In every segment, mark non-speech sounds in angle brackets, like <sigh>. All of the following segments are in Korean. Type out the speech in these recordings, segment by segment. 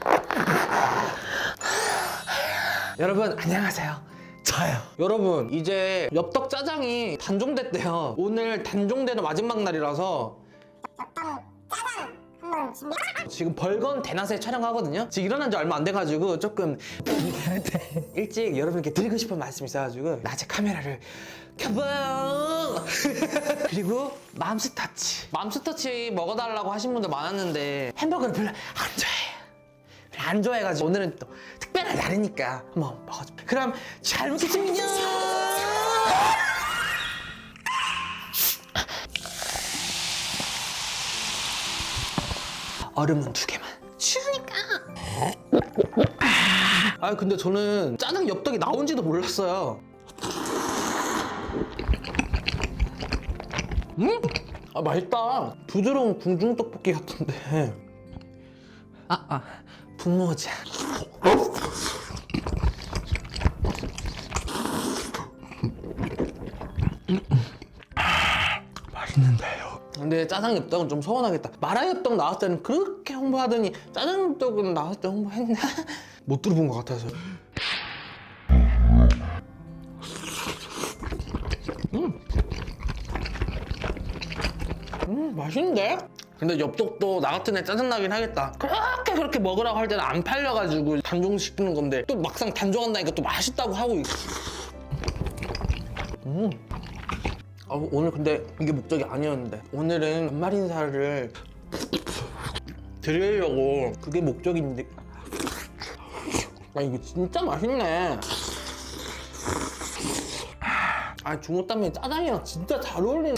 <laughs> 여러분 안녕하세요. 저요. 여러분 이제 엽떡 짜장이 단종됐대요. 오늘 단종되는 마지막 날이라서 지금 벌건 대낮에 촬영하거든요. 지금 일어난 지 얼마 안 돼가지고 조금 <laughs> 일찍 여러분께 드리고 싶은 말씀이 있어가지고 낮에 카메라를 켜봐요. <laughs> 그리고 맘스터치. 맘스터치 먹어달라고 하신 분들 많았는데 햄버거를 별로 안 좋아해요. 안 좋아해가지고 오늘은 또 특별한 날이니까 한번 먹어줘. 그럼 잘 먹겠습니다. 얼음은 두 개만. 추우니까. 아 근데 저는 짜장 엽떡이 나온지도 몰랐어요. 음? 아 맛있다. 부드러운 궁중 떡볶이 같은데. 아 아. 분모자. 맛있는데요. 근데 짜장 엽떡은 좀 서운하겠다. 마라 엽떡 나왔을 때는 그렇게 홍보하더니 짜장 엽떡은 나왔을 때 홍보했나? <laughs> 못 들어본 것 같아서. 음. 음, 맛있는데? 근데 엽떡도 나 같은 애 짜증나긴 하겠다. 그렇게 그렇게 먹으라고 할 때는 안 팔려가지고 단종시키는 건데 또 막상 단종한다니까 또 맛있다고 하고 있... 음. 아, 오늘 근데 이게 목적이 아니었는데 오늘은 연말 인사를 드리려고 그게 목적인데 아 이거 진짜 맛있네 아 중호땀에 짜장이랑 진짜 잘 어울리네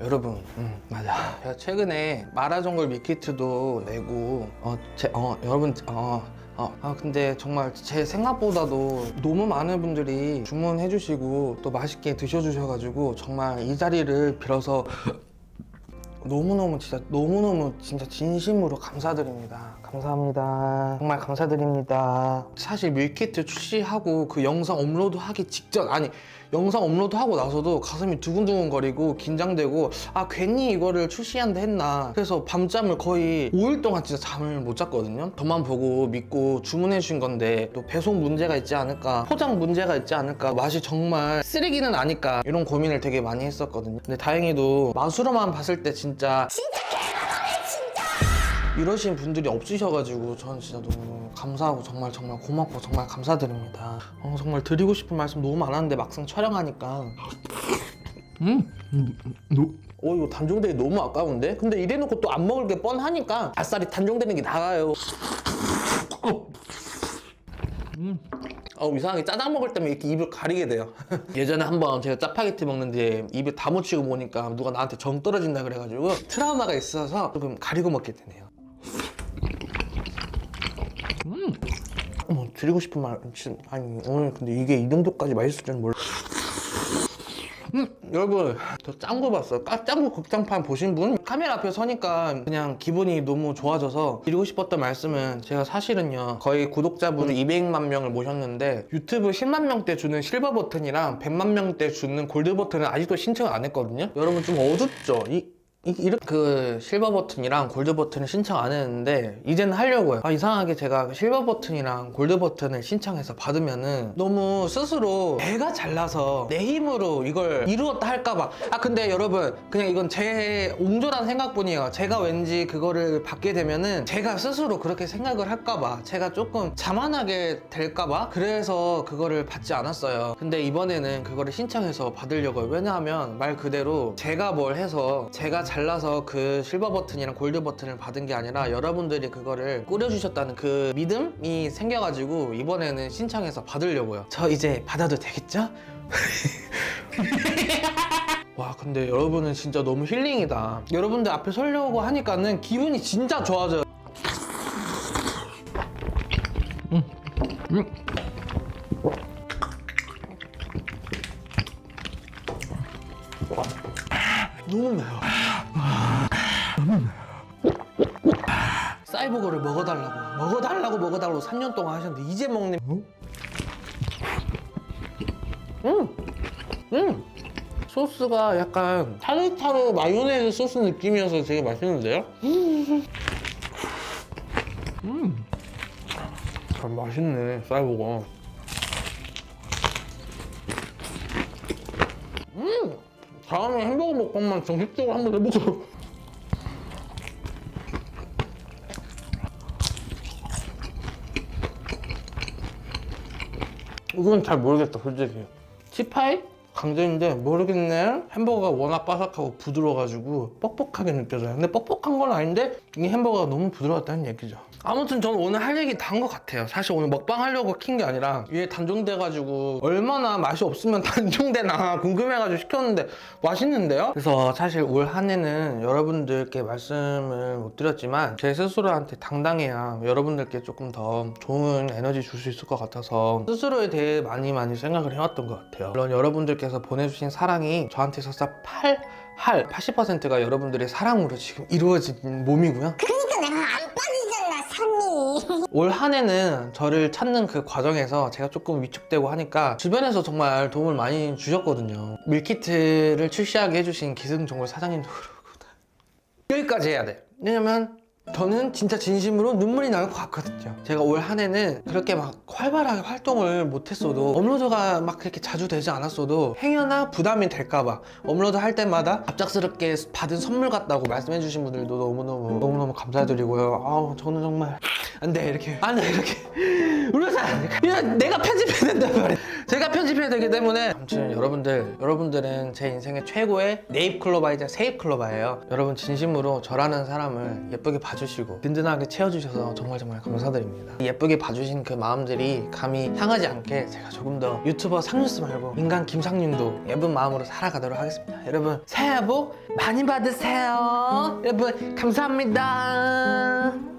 여러분 음, 맞아 제가 최근에 마라정글 밀키트도 내고 어, 제, 어 여러분 어, 어, 아 근데 정말 제 생각보다도 너무 많은 분들이 주문해 주시고 또 맛있게 드셔 주셔 가지고 정말 이 자리를 빌어서 <gasps> 너무너무 진짜 너무너무 진짜 진심으로 감사드립니다. 감사합니다. 정말 감사드립니다. 사실 밀키트 출시하고 그 영상 업로드하기 직전 아니 영상 업로드하고 나서도 가슴이 두근두근거리고 긴장되고 아 괜히 이거를 출시한다 했나. 그래서 밤잠을 거의 5일 동안 진짜 잠을 못 잤거든요. 저만 보고 믿고 주문해 주신 건데 또 배송 문제가 있지 않을까 포장 문제가 있지 않을까. 맛이 정말 쓰레기는 아닐까. 이런 고민을 되게 많이 했었거든요. 근데 다행히도 맛으로만 봤을 때 진짜 이러신 분들이 없으셔가지고 저는 진짜 너무 감사하고 정말 정말 고맙고 정말 감사드립니다. 어, 정말 드리고 싶은 말씀 너무 많았는데 막상 촬영하니까 음, 음, 노, 어 이거 단종되기 너무 아까운데? 근데 이래놓고 또 안 먹을 게 뻔하니까 아싸리 단종되는 게 나아요. 어 이상하게 짜장 먹을 때면 이렇게 입을 가리게 돼요. <laughs> 예전에 한번 제가 짜파게티 먹는데 입에 다 묻히고 보니까 누가 나한테 정 떨어진다 그래가지고 트라우마가 있어서 조금 가리고 먹게 되네요. 음. 어머 드리고 싶은 말 아니 오늘 근데 이게 이 정도까지 맛있을 줄은 몰라. 음, 여러분 저 짱구 봤어요 까- 짱구 극장판 보신 분? 카메라 앞에 서니까 그냥 기분이 너무 좋아져서 드리고 싶었던 말씀은 제가 사실은요 거의 구독자분 200만 명을 모셨는데 유튜브 10만 명대 주는 실버 버튼이랑 100만 명대 주는 골드 버튼을 아직도 신청을 안 했거든요 여러분 좀 어둡죠? 이, 이, 이렇게 그 실버 버튼이랑 골드 버튼을 신청 안 했는데 이제는 하려고요. 아, 이상하게 제가 실버 버튼이랑 골드 버튼을 신청해서 받으면은 너무 스스로 내가 잘나서 내 힘으로 이걸 이루었다 할까봐. 아 근데 여러분 그냥 이건 제 옹졸한 생각뿐이에요. 제가 왠지 그거를 받게 되면은 제가 스스로 그렇게 생각을 할까봐 제가 조금 자만하게 될까봐 그래서 그거를 받지 않았어요. 근데 이번에는 그거를 신청해서 받으려고요. 왜냐하면 말 그대로 제가 뭘 해서 제가 잘 나서 그 실버 버튼이랑 골드 버튼을 받은 게 아니라 여러분들이 그거를 꾸려주셨다는 그 믿음이 생겨가지고 이번에는 신청해서 받으려고요. 저 이제 받아도 되겠죠? <laughs> 와 근데 여러분은 진짜 너무 힐링이다. 여러분들 앞에 서려고 하니까는 기분이 진짜 좋아져요. 너무 매워. 사이버거를 먹어달라고 먹어달라고 먹어달라고 3년 동안 하셨는데 이제 먹네. 음, 음, 소스가 약간 타르타르 마요네즈 소스 느낌이어서 되게 맛있는데요? 음. 잘 맛있네, 쌀보가. 음! 다음에 햄버거 먹방만 정식적으로 한번 해보자. 이건 잘 모르겠다, 솔직히. 치파이? 강정인데 모르겠네. 햄버거가 워낙 바삭하고 부드러워가지고 뻑뻑하게 느껴져요. 근데 뻑뻑한 건 아닌데 이 햄버거가 너무 부드러웠다는 얘기죠. 아무튼 저는 오늘 할 얘기 다 한 것 같아요. 사실 오늘 먹방 하려고 킨 게 아니라 위에 단종돼가지고 얼마나 맛이 없으면 <laughs> 단종되나 궁금해가지고 시켰는데 맛있는데요? 그래서 사실 올 한 해는 여러분들께 말씀을 못 드렸지만 제 스스로한테 당당해야 여러분들께 조금 더 좋은 에너지 줄 수 있을 것 같아서 스스로에 대해 많이 많이 생각을 해왔던 것 같아요. 물론 여러분들께 서 보내주신 사랑이 저한테 있어서 8, 할 80%가 여러분들의 사랑으로 지금 이루어진 몸이고요. 그러니까 내가 안 빠지잖아 산이 <laughs> 올 한 해는 저를 찾는 그 과정에서 제가 조금 위축되고 하니까 주변에서 정말 도움을 많이 주셨거든요. 밀키트를 출시하게 해주신 기승전골 사장님도 그러고 여기까지 해야 돼. 왜냐면 저는 진짜 진심으로 눈물이 날것 같거든요. 제가 올 한 해는 그렇게 막 활발하게 활동을 못했어도 업로드가 막 그렇게 자주 되지 않았어도 행여나 부담이 될까봐 업로드 할 때마다 갑작스럽게 받은 선물 같다고 말씀해 주신 분들도 너무너무 너무너무 감사드리고요. 아우 저는 정말 안돼 이렇게 안돼 이렇게 <laughs> 울어서 안 돼. 내가 된단 말이야. 제가 편집해야 되기 때문에 아무튼 여러분들 여러분들은 제 인생의 최고의 네잎 클로바이자 세잎 클로바예요. 여러분 진심으로 저라는 사람을 예쁘게 봐주시고 든든하게 채워주셔서 정말 정말 감사드립니다. 예쁘게 봐주신 그 마음들이 감히 향하지 않게 제가 조금 더 유튜버 상뉴스 말고 인간 김상윤도 예쁜 마음으로 살아가도록 하겠습니다. 여러분 새해 복 많이 받으세요. 여러분 감사합니다.